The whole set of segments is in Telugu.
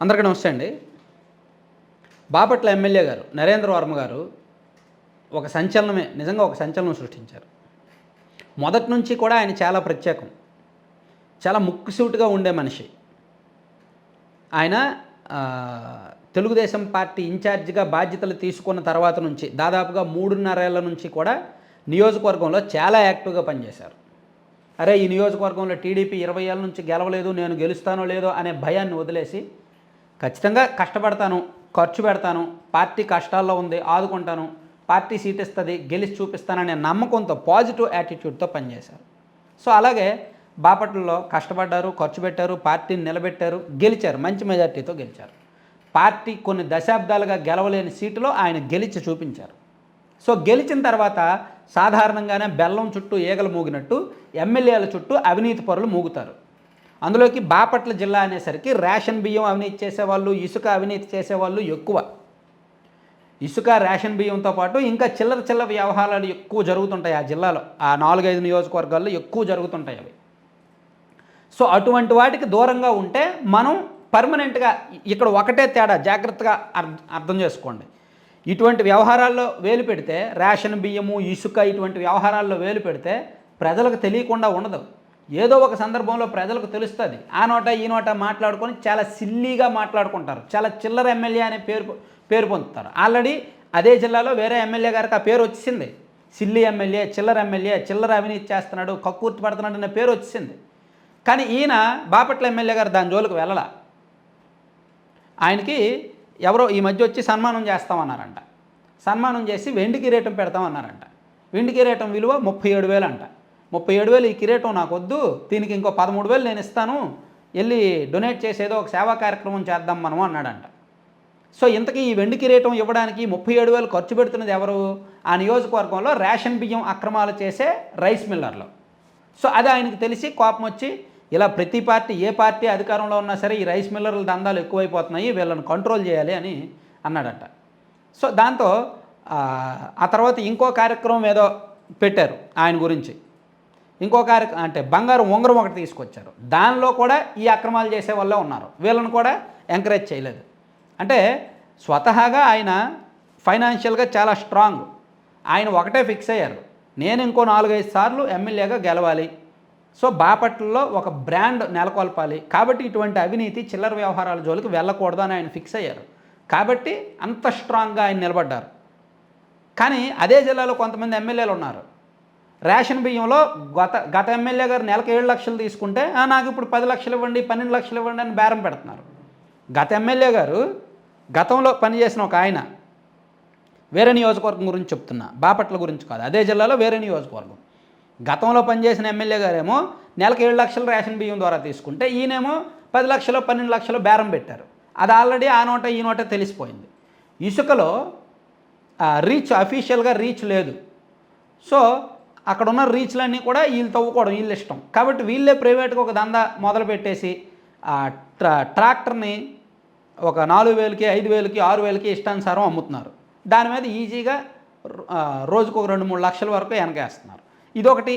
అందరికీ నమస్తే అండి. బాపట్ల ఎమ్మెల్యే గారు నరేంద్ర వర్మ గారు ఒక సంచలనమే నిజంగా ఒక సంచలనం సృష్టించారు. మొదటి నుంచి కూడా ఆయన చాలా ప్రత్యేకం. చాలా ముక్కుసూటుగా ఉండే మనిషి. ఆయన తెలుగుదేశం పార్టీ ఇన్ఛార్జిగా బాధ్యతలు తీసుకున్న తర్వాత నుంచి దాదాపుగా మూడున్నరేళ్ళ నుంచి కూడా నియోజకవర్గంలో చాలా యాక్టివ్గా పనిచేశారు. అరే ఈ నియోజకవర్గంలో టీడీపీ ఇరవై ఏళ్ళ నుంచి గెలవలేదు నేను గెలుస్తానో లేదో అనే భయాన్ని వదిలేసి ఖచ్చితంగా కష్టపడతాను ఖర్చు పెడతాను పార్టీ కష్టాల్లో ఉంది ఆదుకుంటాను పార్టీ సీట్ ఇస్తుంది గెలిచి చూపిస్తాననే నమ్మకంతో పాజిటివ్ యాటిట్యూడ్తో పనిచేశారు. సో అలాగే బాపట్లలో కష్టపడ్డారు ఖర్చు పెట్టారు పార్టీని నిలబెట్టారు గెలిచారు మంచి మెజార్టీతో గెలిచారు. పార్టీ కొన్ని దశాబ్దాలుగా గెలవలేని సీటులో ఆయన గెలిచి చూపించారు. సో గెలిచిన తర్వాత సాధారణంగానే బెల్లం చుట్టూ ఈగలు మూగినట్టు ఎమ్మెల్యేల చుట్టూ అవినీతి పరులు మూగుతారు. అందులోకి బాపట్ల జిల్లా అనేసరికి రేషన్ బియ్యం అవినీతి చేసేవాళ్ళు ఇసుక అవినీతి చేసేవాళ్ళు ఎక్కువ. ఇసుక రేషన్ బియ్యంతో పాటు ఇంకా చిల్లర చిల్లర వ్యవహారాలు ఎక్కువ జరుగుతుంటాయి ఆ జిల్లాలో. ఆ నాలుగైదు నియోజకవర్గాల్లో ఎక్కువ జరుగుతుంటాయి అవి. సో అటువంటి వాటికి దూరంగా ఉంటే మనం పర్మనెంట్గా ఇక్కడ ఒకటే తేడా జాగ్రత్తగా అర్థం చేసుకోండి. ఇటువంటి వ్యవహారాల్లో వేలు పెడితే రేషన్ బియ్యము ఇసుక ఇటువంటి వ్యవహారాల్లో వేలు పెడితే ప్రజలకు తెలియకుండా ఉండదు. ఏదో ఒక సందర్భంలో ప్రజలకు తెలుస్తుంది. ఆ నోట ఈ నోట మాట్లాడుకొని చాలా సిల్లీగా మాట్లాడుకుంటారు. చాలా చిల్లర ఎమ్మెల్యే అనే పేరు పేరు పొందుతారు. ఆల్రెడీ అదే జిల్లాలో వేరే ఎమ్మెల్యే గారికి ఆ పేరు వచ్చింది సిల్లి ఎమ్మెల్యే చిల్లర ఎమ్మెల్యే చిల్లర అవినీతి చేస్తున్నాడు కక్కుర్తి పడుతున్నాడు అనే పేరు వచ్చింది కానీ ఈయన బాపట్ల ఎమ్మెల్యే గారు దాని జోలికి వెళ్ళలా. ఆయనకి ఎవరో ఈ మధ్య వచ్చి సన్మానం చేస్తామన్నారంట. సన్మానం చేసి వెండి కిరీటం పెడతామన్నారంట. వెండి కిరీటం విలువ ముప్పై ఏడు వేలు అంట. ముప్పై ఏడు వేలు ఈ కిరీటం నాకు వద్దు దీనికి ఇంకో పదమూడు వేలు నేను ఇస్తాను. వెళ్ళి డొనేట్ చేసేదో ఒక సేవా కార్యక్రమం చేద్దాం మనము అన్నాడంట. సో ఇంతకీ ఈ వెండి కిరీటం ఇవ్వడానికి ముప్పై ఏడు వేలు ఖర్చు పెడుతున్నది ఎవరు? ఆ నియోజకవర్గంలో రేషన్ బియ్యం అక్రమాలు చేసే రైస్ మిల్లర్లు. సో అది ఆయనకు తెలిసి కోపం వచ్చి ఇలా ప్రతి పార్టీ ఏ పార్టీ అధికారంలో ఉన్నా సరే ఈ రైస్ మిల్లర్ల దందాలు ఎక్కువైపోతున్నాయి వీళ్ళని కంట్రోల్ చేయాలి అని అన్నాడట. సో దాంతో ఆ తర్వాత ఇంకో కార్యక్రమం ఏదో పెట్టారు ఆయన గురించి. ఇంకో కార్య అంటే బంగారు ఉంగరం ఒకటి తీసుకొచ్చారు. దానిలో కూడా ఈ అక్రమాలు చేసే వాళ్ళే ఉన్నారు. వీళ్ళని కూడా ఎంకరేజ్ చేయలేదు. అంటే స్వతహాగా ఆయన ఫైనాన్షియల్గా చాలా స్ట్రాంగ్ ఆయన ఒకటే ఫిక్స్ అయ్యారు. నేను ఇంకో నాలుగైదు సార్లు ఎమ్మెల్యేగా గెలవాలి. సో బాపట్లలో ఒక బ్రాండ్ నెలకొల్పాలి. కాబట్టి ఇటువంటి అవినీతి చిల్లర వ్యవహారాల జోలికి వెళ్ళకూడదు అని ఆయన ఫిక్స్ అయ్యారు. కాబట్టి అంత స్ట్రాంగ్గా ఆయన నిలబడ్డారు. కానీ అదే జిల్లాలో కొంతమంది ఎమ్మెల్యేలు ఉన్నారు. రేషన్ బియ్యంలో గత గత ఎమ్మెల్యే గారు నెలకు ఏడు లక్షలు తీసుకుంటే "ఆ, నాకు ఇప్పుడు పది లక్షలు ఇవ్వండి పన్నెండు లక్షలు ఇవ్వండి అని బేరం పెడుతున్నారు. గత ఎమ్మెల్యే గారు గతంలో పనిచేసిన ఒక ఆయన వేరే నియోజకవర్గం గురించి చెప్తున్నా బాపట్ల గురించి కాదు అదే జిల్లాలో వేరే నియోజకవర్గం. గతంలో పనిచేసిన ఎమ్మెల్యే గారేమో నెలకు ఏడు లక్షలు రేషన్ బియ్యం ద్వారా తీసుకుంటే ఈయనేమో పది లక్షలు పన్నెండు లక్షలు బేరం పెట్టారు. అది ఆల్రెడీ ఆ నోట ఈ నోట తెలిసిపోయింది. ఇసుకలో ఆ, రీచ్ అఫీషియల్గా రీచ్ లేదు. సో అక్కడ ఉన్న రీచ్లన్నీ కూడా వీళ్ళు తవ్వుకోవడం వీళ్ళు ఇష్టం. కాబట్టి వీళ్ళే ప్రైవేట్గా ఒక దందా మొదలు పెట్టేసి ఆ ట్రా ట్రాక్టర్ని ఒక నాలుగు వేలకి ఐదు వేలకి ఆరు వేలకి ఇష్టానుసారం అమ్ముతున్నారు. దాని మీద ఈజీగా రోజుకు ఒక రెండు మూడు లక్షల వరకు వెనకేస్తున్నారు ఇదొకటి.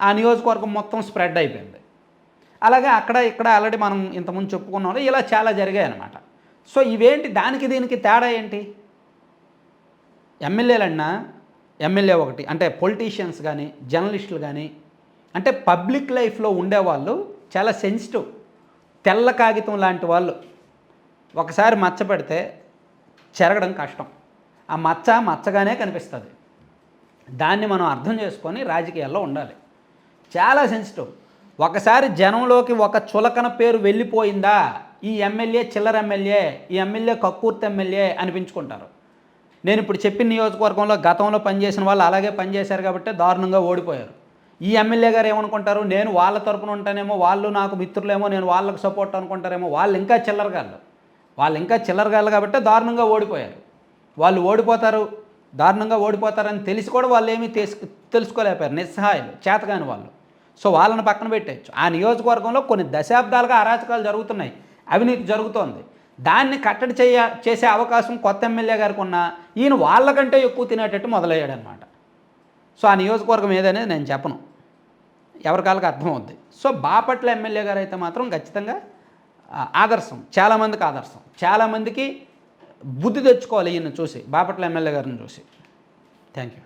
ఆ నియోజకవర్గం మొత్తం స్ప్రెడ్ అయిపోయింది. అలాగే అక్కడ ఇక్కడ ఆల్రెడీ మనం ఇంతకుముందు చెప్పుకున్నాం ఇలా చాలా జరిగాయి అనమాట సో ఇవేంటి దానికి దీనికి తేడా ఏంటి? ఎమ్మెల్యేలన్నా ఎమ్మెల్యే ఒకటి అంటే పొలిటీషియన్స్ కానీ జర్నలిస్టులు కానీ అంటే పబ్లిక్ లైఫ్లో ఉండేవాళ్ళు చాలా సెన్సిటివ్ తెల్ల కాగితం లాంటి వాళ్ళు. ఒకసారి మచ్చ పెడితే చెరగడం కష్టం. ఆ మచ్చ మచ్చగానే కనిపిస్తుంది. దాన్ని మనం అర్థం చేసుకొని రాజకీయాల్లో ఉండాలి. చాలా సెన్సిటివ్ ఒకసారి జనంలోకి ఒక చులకన పేరు వెళ్ళిపోయిందా? ఈ ఎమ్మెల్యే చిల్లర ఎమ్మెల్యే ఈ ఎమ్మెల్యే కక్కూర్తి ఎమ్మెల్యే అనిపించుకుంటారు. నేను ఇప్పుడు చెప్పిన నియోజకవర్గంలో గతంలో పనిచేసిన వాళ్ళు అలాగే పనిచేశారు కాబట్టి దారుణంగా ఓడిపోయారు. ఈ ఎమ్మెల్యే గారు ఏమనుకుంటారు? నేను వాళ్ళ తరపున ఉంటానేమో వాళ్ళు నాకు మిత్రులేమో నేను వాళ్ళకి సపోర్ట్ అనుకుంటారేమో వాళ్ళు ఇంకా చిల్లరగాళ్ళు. వాళ్ళు ఇంకా చిల్లరగాళ్ళు కాబట్టి దారుణంగా ఓడిపోయారు. వాళ్ళు ఓడిపోతారు దారుణంగా ఓడిపోతారని తెలిసి కూడా వాళ్ళు ఏమీ తెలుసు తెలుసుకోలేకపోయారు నిస్సహాయాలు చేతగాని వాళ్ళు. సో వాళ్ళని పక్కన పెట్టేయచ్చు. ఆ నియోజకవర్గంలో కొన్ని దశాబ్దాలుగా అరాచకాలు జరుగుతున్నాయి. అవినీతి జరుగుతోంది. దాన్ని కట్టడి చేయ చేసే అవకాశం కొత్త ఎమ్మెల్యే గారికి ఉన్న ఈయన వాళ్ళకంటే ఎక్కువ తినేటట్టు మొదలయ్యాడనమాట. సో ఆ నియోజకవర్గం ఏదనేది నేను చెప్పను. ఎవరికాలకు అర్థమవుద్ది. సో బాపట్ల ఎమ్మెల్యే గారు అయితే మాత్రం ఖచ్చితంగా ఆదర్శం. చాలామందికి ఆదర్శం. చాలామందికి బుద్ధి తెచ్చుకోవాలి ఈయన చూసి బాపట్ల ఎమ్మెల్యే గారిని చూసి. Thank you